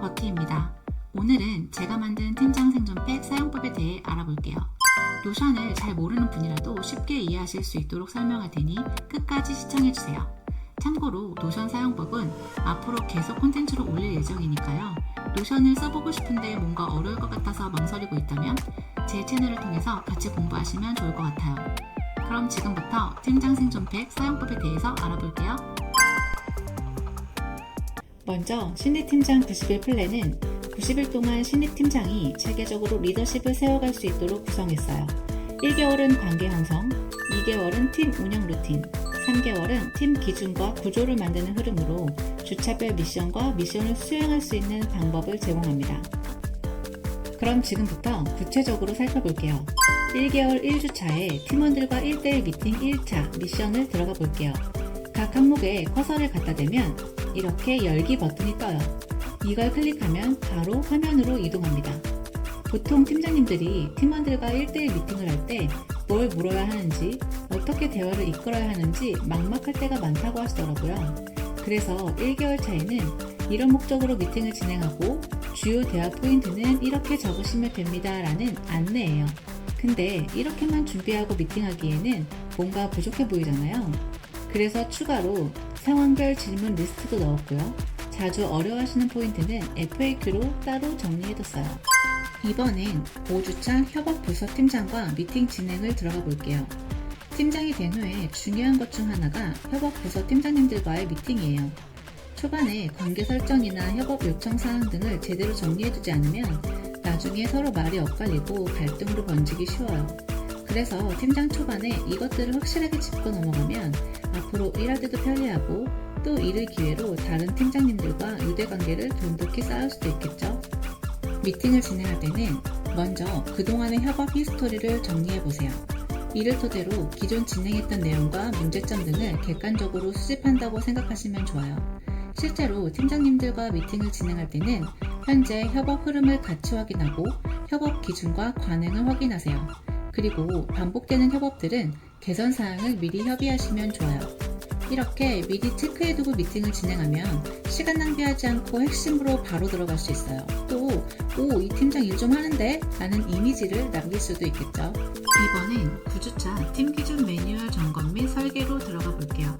버티입니다. 오늘은 제가 만든 팀장 생존팩 사용법에 대해 알아볼게요. 노션을 잘 모르는 분이라도 쉽게 이해하실 수 있도록 설명할 테니 끝까지 시청해주세요. 참고로 노션 사용법은 앞으로 계속 콘텐츠로 올릴 예정이니까요. 노션을 써보고 싶은데 뭔가 어려울 것 같아서 망설이고 있다면 제 채널을 통해서 같이 공부하시면 좋을 것 같아요. 그럼 지금부터 팀장 생존팩 사용법에 대해서 알아볼게요. 먼저 신입팀장 90일 플랜은 90일 동안 신입팀장이 체계적으로 리더십을 세워갈 수 있도록 구성했어요. 1개월은 관계 형성, 2개월은 팀 운영 루틴, 3개월은 팀 기준과 구조를 만드는 흐름으로 주차별 미션과 미션을 수행할 수 있는 방법을 제공합니다. 그럼 지금부터 구체적으로 살펴볼게요. 1개월 1주차에 팀원들과 1대1 미팅 1차 미션을 들어가 볼게요. 각 항목에 커서를 갖다 대면 이렇게 열기 버튼이 떠요. 이걸 클릭하면 바로 화면으로 이동합니다. 보통 팀장님들이 팀원들과 1대1 미팅을 할 때 뭘 물어야 하는지, 어떻게 대화를 이끌어야 하는지 막막할 때가 많다고 하시더라고요. 그래서 1개월 차에는 이런 목적으로 미팅을 진행하고 주요 대화 포인트는 이렇게 적으시면 됩니다. 라는 안내예요. 근데 이렇게만 준비하고 미팅하기에는 뭔가 부족해 보이잖아요. 그래서 추가로 상황별 질문 리스트도 넣었고요. 자주 어려워하시는 포인트는 FAQ로 따로 정리해뒀어요. 이번엔 5주차 협업 부서 팀장과 미팅 진행을 들어가 볼게요. 팀장이 된 후에 중요한 것 중 하나가 협업 부서 팀장님들과의 미팅이에요. 초반에 관계 설정이나 협업 요청 사항 등을 제대로 정리해두지 않으면 나중에 서로 말이 엇갈리고 갈등으로 번지기 쉬워요. 그래서 팀장 초반에 이것들을 확실하게 짚고 넘어가면 앞으로 일할 때도 편리하고 또 이를 기회로 다른 팀장님들과 유대관계를 돈독히 쌓을 수도 있겠죠. 미팅을 진행할 때는 먼저 그동안의 협업 히스토리를 정리해보세요. 이를 토대로 기존 진행했던 내용과 문제점 등을 객관적으로 수집한다고 생각하시면 좋아요. 실제로 팀장님들과 미팅을 진행할 때는 현재 협업 흐름을 같이 확인하고 협업 기준과 관행을 확인하세요. 그리고 반복되는 협업들은 개선 사항을 미리 협의하시면 좋아요. 이렇게 미리 체크해두고 미팅을 진행하면 시간 낭비하지 않고 핵심으로 바로 들어갈 수 있어요. 또, 오, 이 팀장 일 좀 하는데? 라는 이미지를 남길 수도 있겠죠. 이번엔 9주차 팀 기준 매뉴얼 점검 및 설계로 들어가 볼게요.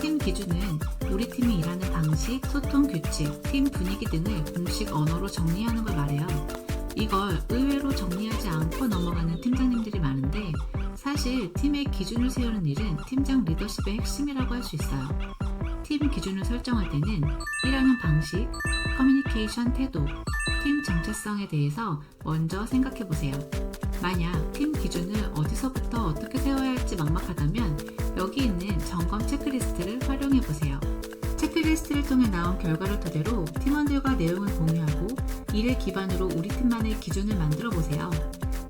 팀 기준은 우리 팀이 일하는 방식, 소통 규칙, 팀 분위기 등을 공식 언어로 정리하는 걸 말해요. 이걸 의외로 정리하지 않고 넘어가는 팀장님들이 많은데 사실 팀의 기준을 세우는 일은 팀장 리더십의 핵심이라고 할 수 있어요. 팀 기준을 설정할 때는 일하는 방식, 커뮤니케이션 태도, 팀 정체성에 대해서 먼저 생각해 보세요. 만약 팀 기준을 어디서부터 어떻게 세워야 할지 막막하다면 여기 있는 점검 체크리스트를 활용해 보세요. 체크리스트를 통해 나온 결과를 토대로 팀원들과 내용을 공유하고 이를 기반으로 우리 팀만의 기준을 만들어 보세요.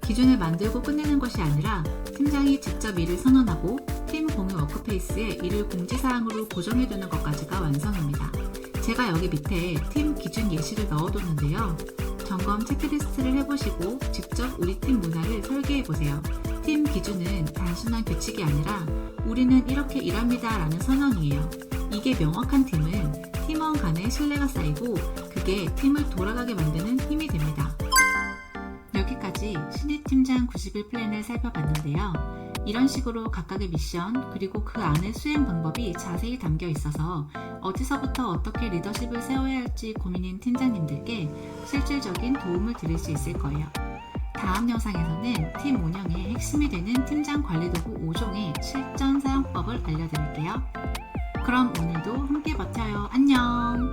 기준을 만들고 끝내는 것이 아니라 팀장이 직접 이를 선언하고 팀 공유 워크페이스에 이를 공지사항으로 고정해두는 것까지가 완성입니다. 제가 여기 밑에 팀 기준 예시를 넣어뒀는데요. 점검 체크리스트를 해보시고 직접 우리 팀 문화를 설계해보세요. 팀 기준은 단순한 규칙이 아니라 우리는 이렇게 일합니다 라는 선언이에요. 이게 명확한 팀은 팀원 간의 신뢰가 쌓이고 그게 팀을 돌아가게 만드는 힘이 됩니다. 여기까지 신입 팀장 90일 플랜을 살펴봤는데요. 이런 식으로 각각의 미션 그리고 그 안의 수행 방법이 자세히 담겨 있어서 어디서부터 어떻게 리더십을 세워야 할지 고민인 팀장님들께 실질적인 도움을 드릴 수 있을 거예요. 다음 영상에서는 팀 운영의 핵심이 되는 팀장 관리 도구 5종의 실전 사용법을 알려드릴게요. 그럼 오늘도 함께 버텨요. 안녕!